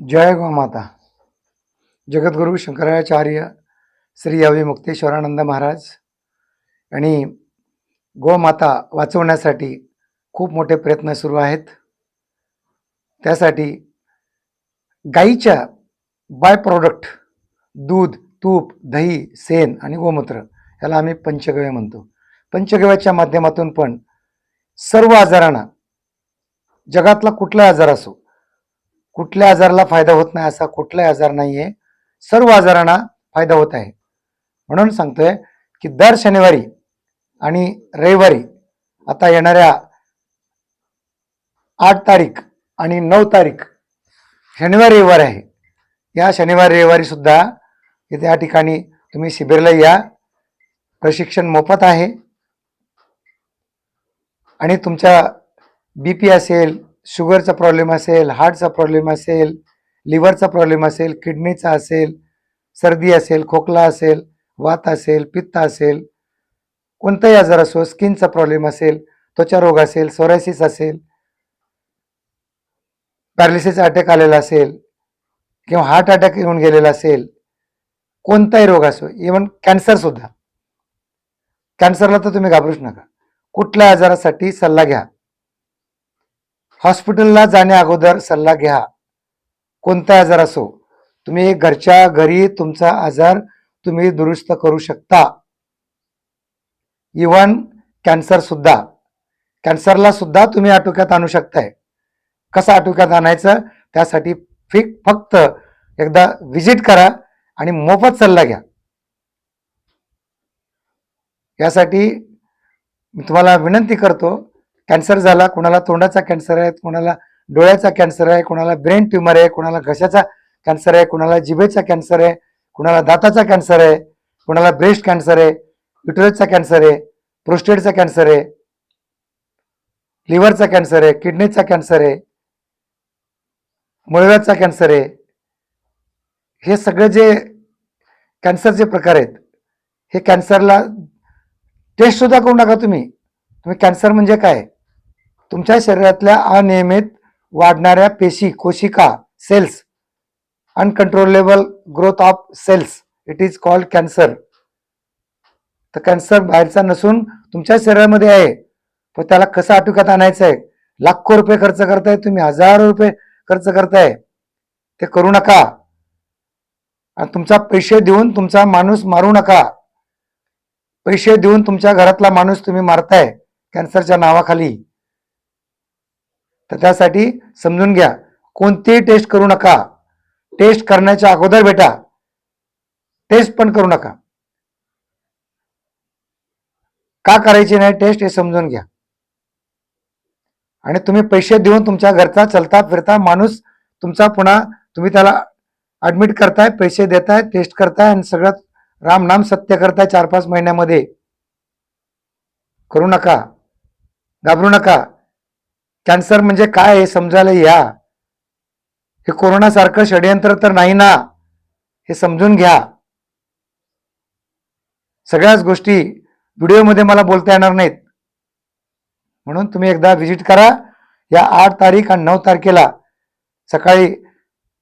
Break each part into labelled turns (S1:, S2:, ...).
S1: जय गोमाता जगद्गुरु शंकराचार्य श्री यावी मुक्तेश्वरानंद महाराज आणि गोमाता वाचवण्यासाठी खूप मोठे प्रयत्न सुरू आहेत. त्यासाठी गाईच्या बाय प्रॉडक्ट दूध तूप दही सेन आणि गोमूत्र याला आम्ही पंचगव्य म्हणतो. पंचगव्याच्या माध्यमातून पण सर्व आजारांना जगातला कुठला आजार असो कुठल्या आजाराला फायदा होत नाही असा कुठलाही आजार नाही आहे सर्व आजारांना फायदा होत आहे. म्हणून सांगतोय की दर शनिवारी आणि रविवारी आता येणाऱ्या आठ तारीख आणि नऊ तारीख शनिवार रविवार आहे. या शनिवार रविवारी सुद्धा इथे या ठिकाणी तुम्ही शिबिरला या. प्रशिक्षण मोफत आहे. आणि तुमच्या बी पी असेल शुगरचा प्रॉब्लेम असेल हार्टचा प्रॉब्लेम असेल लिव्हरचा प्रॉब्लेम असेल किडनीचा असेल सर्दी असेल खोकला असेल वात असेल पित्त असेल कोणताही आजार असो स्किनचा प्रॉब्लेम असेल त्वचा रोग असेल सोरायसिस असेल पॅरालिसिस अटॅक आलेला असेल किंवा हार्ट अटॅक येऊन गेलेला असेल कोणताही रोग असो इवन कॅन्सरसुद्धा कॅन्सरला तर तुम्ही घाबरूच नका. कुठल्या आजारासाठी सल्ला घ्या. हॉस्पिटलला जाण्या अगोदर सल्ला घ्या. कोणता आजार असो तुम्ही घरच्या घरी तुमचा आजार तुम्ही दुरुस्त करू शकता. इवन कॅन्सर सुद्धा. कॅन्सरला सुद्धा तुम्ही आटोक्यात आणू शकताय. कसं आटोक्यात आणायचं? त्यासाठी फिक फक्त एकदा व्हिजिट करा आणि मोफत सल्ला घ्या. यासाठी मी तुम्हाला विनंती करतो कॅन्सर झाला कोणाला तोंडाचा कॅन्सर आहे कोणाला डोळ्याचा कॅन्सर आहे कोणाला ब्रेन ट्युमर आहे कोणाला घशाचा कॅन्सर आहे कोणाला जिभेचा कॅन्सर आहे कोणाला दाताचा कॅन्सर आहे कोणाला ब्रेस्ट कॅन्सर आहे युटरसचा कॅन्सर आहे प्रोस्टेटचा कॅन्सर आहे लिव्हरचा कॅन्सर आहे किडनीचा कॅन्सर आहे मुळव्याचा कॅन्सर आहे हे सगळे जे कॅन्सरचे प्रकार आहेत हे कॅन्सरला टेस्ट सुद्धा करू नका तुम्ही तुम्ही कॅन्सर म्हणजे काय तुमच्या शरीरातल्या अनियमित वाढणाऱ्या पेशी कोशिका cells uncontrollable growth of cells it is called cancer तर कॅन्सर बाहेरचा नसून तुमच्या शरीरामध्ये आहे. पण त्याला कसं आटोक्यात आणायचं आहे लाखो रुपये खर्च करताय तुम्ही हजारो रुपये खर्च करताय. ते करू नका. आणि तुमचा पैसे देऊन तुमचा माणूस मारू नका. पैसे देऊन तुमच्या घरातला माणूस तुम्ही मारताय कॅन्सरच्या नावाखाली. तर त्यासाठी समजून घ्या. कोणतीही टेस्ट करू नका. टेस्ट करण्याच्या अगोदर बेटा टेस्ट पण करू नका. का करायची नाही टेस्ट हे समजून घ्या. आणि तुम्ही पैसे देऊन तुमच्या घरचा चलता फिरता माणूस तुमचा पुन्हा तुम्ही त्याला ऍडमिट करताय पैसे देताय टेस्ट करताय आणि सगळं राम नाम सत्य करताय चार पाच महिन्यामध्ये. करू नका. घाबरू नका. कॅन्सर म्हणजे काय हे समजायला या. हे कोरोनासारखं षडयंत्र तर नाही ना. हे समजून घ्या. सगळ्याच गोष्टी व्हिडिओमध्ये मला बोलता येणार नाहीत. म्हणून तुम्ही एकदा व्हिजिट करा. या आठ तारीख आणि नऊ तारखेला सकाळी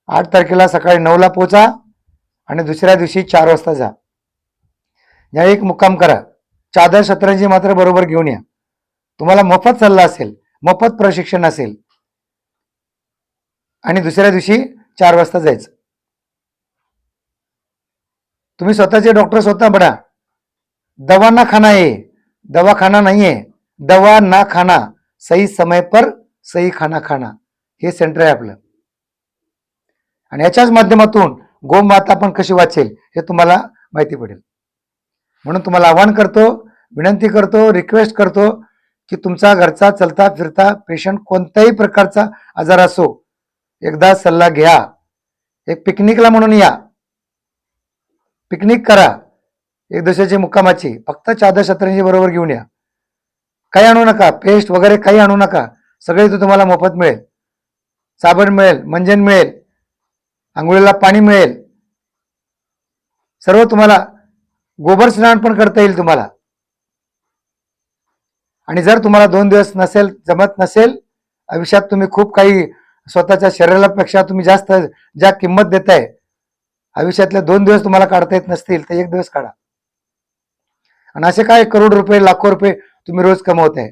S1: आठ तारखेला सकाळी नऊला पोचा आणि दुसऱ्या दिवशी चार वाजता जा. या एक मुक्काम करा. चादर शतरंजी मात्र बरोबर घेऊन या. तुम्हाला मोफत सल्ला असेल. मोफत प्रशिक्षण असेल. आणि दुसऱ्या दिवशी चार वाजता जायचं. तुम्ही स्वतःचे डॉक्टर स्वतः बडा दवा ना खाना है दवाखाना नहीं है दवा ना खाना. सही समय पर सही खाना खाना. हे सेंटर आहे आपलं. आणि याच्याच माध्यमातून गोमाता पण कशी वाचेल हे तुम्हाला माहिती पडेल. म्हणून तुम्हाला आवाहन करतो विनंती करतो रिक्वेस्ट करतो की तुमचा घरचा चलता फिरता पेशंट कोणत्याही प्रकारचा आजार असो एकदा सल्ला घ्या. एक पिकनिकला म्हणून या. पिकनिक करा. एक दिवसाची मुक्कामाची. फक्त चादर शत्रांची बरोबर घेऊन या. काही आणू नका. पेस्ट वगैरे काही आणू नका. सगळे इथं तुम्हाला मोफत मिळेल. साबण मिळेल मंजन मिळेल आंघोळीला पाणी मिळेल. सर्व तुम्हाला गोबर स्नान पण करता येईल तुम्हाला. आणि जर तुम्हाला दोन दिवस नसेल जमत नसेल आयुष्यात तुम्ही खूप काही स्वतःच्या शरीरापेक्षा तुम्ही जास्त ज्या किंमत देताय आयुष्यातले दोन दिवस तुम्हाला काढता येत नसतील तर एक दिवस काढा. आणि असे काय करोड रुपये लाखो रुपये तुम्ही रोज कमवत आहे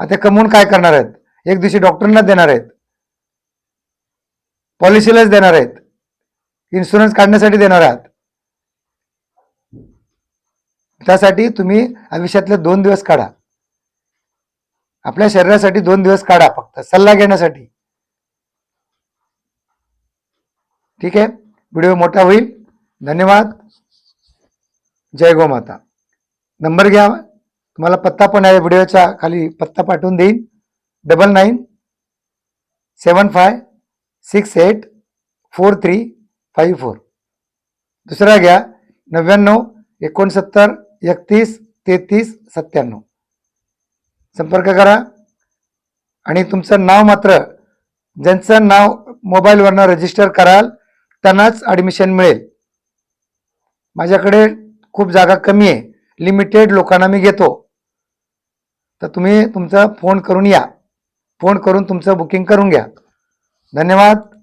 S1: आता कमवून काय करणार आहेत? एक दिवशी डॉक्टरांना देणार आहेत. पॉलिसीलाच देणार आहेत. इन्शुरन्स काढण्यासाठी देणार आहात. त्यासाठी तुम्ही आयुष्यातले दोन दिवस काढा. आपल्या शरीरासाठी दोन दिवस काढा फक्त सल्ला घेण्यासाठी. ठीक आहे? व्हिडिओ मोठा होईल. धन्यवाद. जय गोमाता नंबर घ्या. तुम्हाला पत्ता पण आहे व्हिडिओच्या खाली पत्ता पाठवून देईन. Double nine seven five six eight four three five four. दुसरा घ्या. नव्याण्णव एकोणसत्तर एकतीस तेहतीस सत्त्याण्णव. संपर्क करा. आणि तुमचं नाव मात्र ज्यांचं नाव मोबाईलवरनं रजिस्टर कराल त्यांनाच ॲडमिशन मिळेल. माझ्याकडे खूप जागा कमी आहे. लिमिटेड लोकांना मी घेतो. तर तुम्ही तुमचा फोन करून या. फोन करून तुमचं बुकिंग करून घ्या. धन्यवाद.